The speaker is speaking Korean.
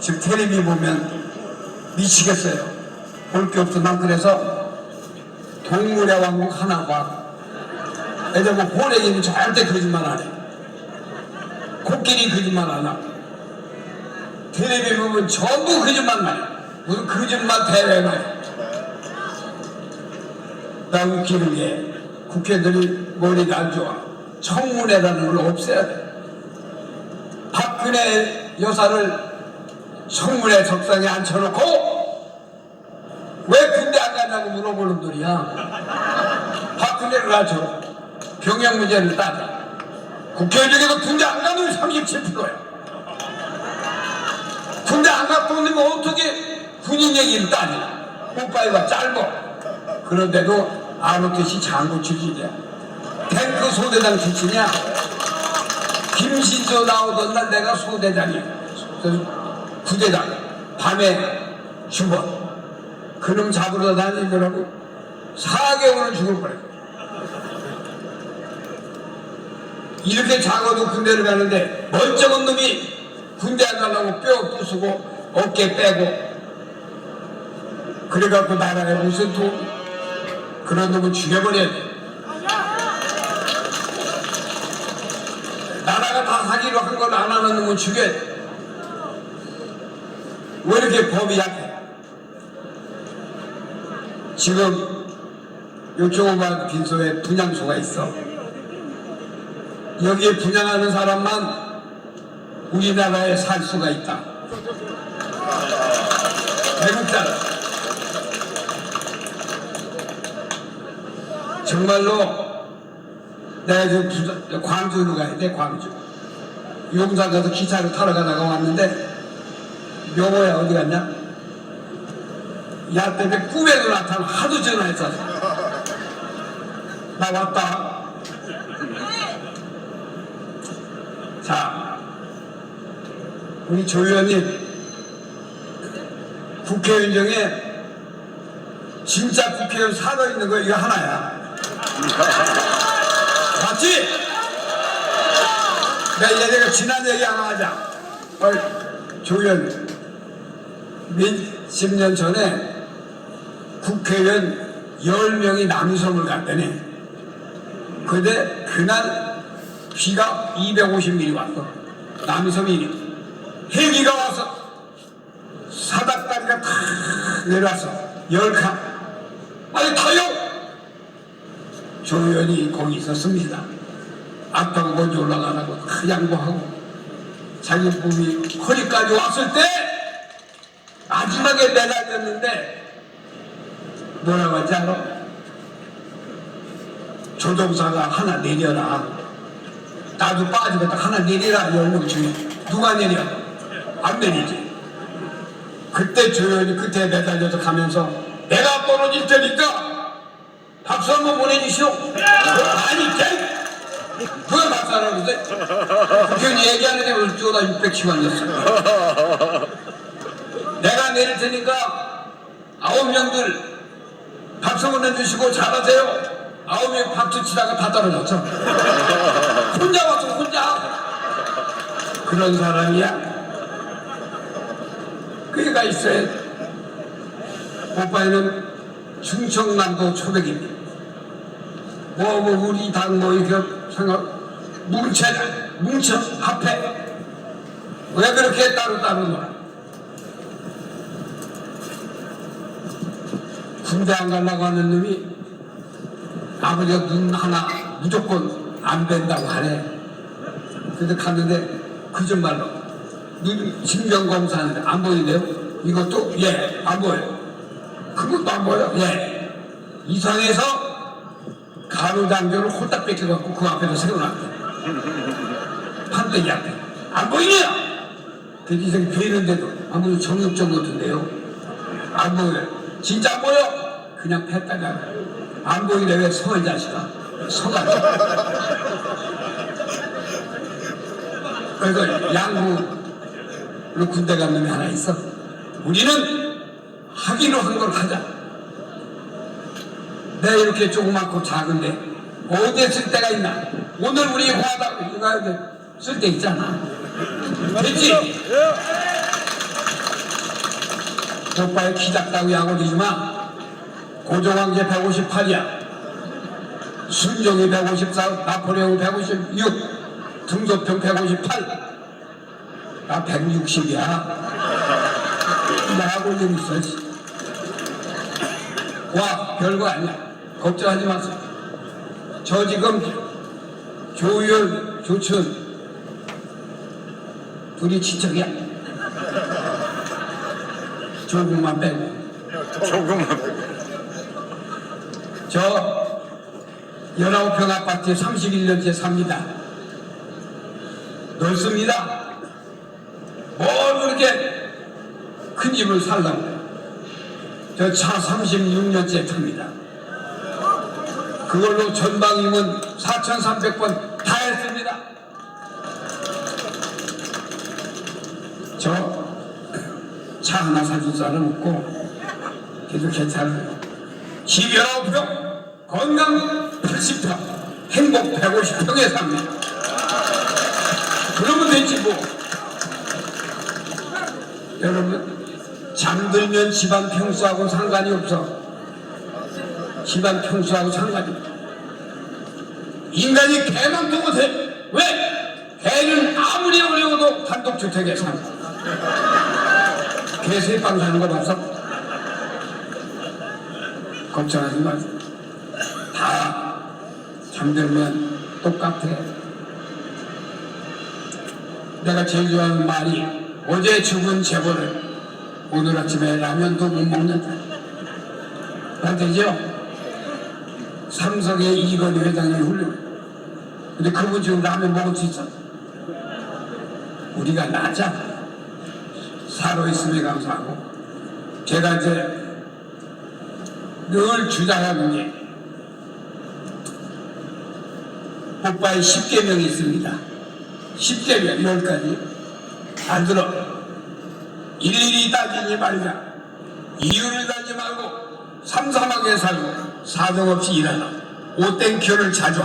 지금 텔레비 보면 미치겠어요. 볼 게 없어. 난 그래서 동물의 왕국 하나 봐. 애들 뭐 호랭이는 절대 거짓말 안 해. 코끼리 거짓말 안 하고. 텔레비 보면 전부 거짓말만 해. 무슨 거짓말 대회가 해. 나 웃기는 게 국회의원들이 머리가 안 좋아. 청문회라는 걸 없애야 돼. 박근혜 여사를 청문회 적상에 앉혀놓고 왜 군대 안 가냐고 물어보는 분이야. 박근혜를 가져. 병역 문제를 따져. 국회의원 중에서 군대 안 가는 37%야. 군대 안 갔다 오면 어떻게 군인 얘기를 따냐. 오빠이가 짧어. 그런데도 아노켓이 장군 출신이야. 탱크 소대장 출신이야. 김신조 나오던 날 내가 소대장이야. 부대장. 밤에 죽어. 그놈 잡으러 다니더라고. 4개월은 죽을 뻔했어. 이렇게 작아도 군대를 가는데 멀쩡한 놈이 군대 안 가려고 뼈 부수고 어깨 빼고 그래갖고 나라에 무슨 돈 그런 놈은 죽여버려야 돼. 나라가 다 하기로 한 걸 안 하는 놈은 죽여야 돼. 왜 이렇게 법이 약해? 지금 요조그만 빈소에 분양소가 있어. 여기에 분양하는 사람만 우리나라에 살 수가 있다. 외국 사람. 정말로 내가 지금 광주로 가야 돼, 광주. 용산 가서 기차를 타러 가다가 왔는데 여보야 어디 갔냐? 야 때문에 꿈에도 나타나 하도 전화했었어. 나 왔다. 자, 우리 조 의원님 국회의원 중에 진짜 국회의원 살아있는 거 이거 하나야. 맞지? 내가 얘네가 지난 얘기 하나 하자. 어, 조 의원, 몇십 년 전에 국회의원 10명이 남섬을 갔더니 근데 그날 비가 250mm 왔어. 남섬이 헬기가 와서 사닥다리가 탁 내려왔어. 열 칸. 빨리 타요! 조 의원이 거기 있었습니다. 아빠가 먼저 올라가라고 다 양보하고 자기 몸이 허리까지 왔을 때 마지막에 매달렸는데 뭐라고 하지 알아? 조종사가 하나 내려라. 나도 빠지겠다. 하나 내리라. 열명 중에. 누가 내려? 안 내리지. 그때 조연이 끝에 매달려서 가면서 내가 떨어질 테니까 박수 한번 보내주시오. 아니, 쟤! 왜 박수하라고 그래? 국회의원이 얘기하는데 오늘 쪼다 610원이었어. 내가 내릴 테니까 아홉 명들 박수 보내주시고 잘하세요. 아홉 명 박수 치다가 다 떨어졌어. 혼자 왔어, 혼자. 그런 사람이야. 그이가 있어야 돼. 오빠는 충청남도 초백입니다. 뭐, 뭐, 우리 당 뭐, 이렇게 생각, 뭉쳐자, 뭉쳐, 합해. 왜 그렇게 따로따로 놀아? 군대 안 가려고 하는 놈이 아버지가 눈 하나 무조건 안 뺀다고 하네. 근데 갔는데 거짓말로 눈 신경 검사하는데 안 보이네요? 이것도 예, 안 보여요. 그것도 안 보여? 예. 이상해서 가로장교를 홀딱 뺏겨갖고 그 앞에서 세워놨대. 판때기 앞에. 안 보이냐? 그 이상이 보이는데도 아무도 정육점 같은데요? 안 보여요. 진짜 안 보여? 그냥 뺐다가 안 보이래 왜 서, 이 자식아. 서가지고. 그래서 양구로 군대 간 놈이 하나 있어. 우리는 하기로 한 걸 하자. 내가 이렇게 조그맣고 작은데 어디에 쓸 데가 있나? 오늘 우리 화다 이거 쓸데 있잖아. 됐지? 오빠의 키 작다고 야구리지 마. 고종황제 158이야. 순종이 154, 나포레옹 156, 등소평 158. 나 160이야. 나하고 좀 있어. 씨. 와, 별거 아니야. 걱정하지 마세요. 저 지금 조율, 조춘, 둘이 지척이야. 조금만 빼고. 조금만. 저 19평 아파트에 31년째 삽니다. 넓습니다. 뭘 그렇게 큰 집을 살라고. 저 차 36년째 탑니다. 그걸로 전방임은 4,300번 다 했습니다. 저 차 하나 사줄 사람 없고 그래도 괜찮아요. 집 19평, 건강 80평, 행복 150평에 삽니다. 그러면 되지 뭐. 여러분, 잠들면 집안 평수하고 상관이 없어. 집안 평수하고 상관이 없어. 인간이 개만 도 못해. 왜? 개는 아무리 어려워도 단독주택에 산다. 개 세방 사는 거 봤어? 걱정하지 마세요. 다 잠들면 똑같아. 내가 제일 좋아하는 말이 어제 죽은 재벌을 오늘 아침에 라면도 못 먹는다. 안 되죠? 삼성의 이건희 회장이 훌륭해. 근데 그분 지금 라면 먹을 수 있어? 우리가 나자. 살아있음에 감사하고. 제가 이제 늘 주장하는 게 오빠의 10개명이 있습니다. 10개명, 10가지. 안 들어. 일일이 따지지 말자. 이유를 따지 말고 삼삼하게 살고 사정없이 일하라. 오땡큐를 자주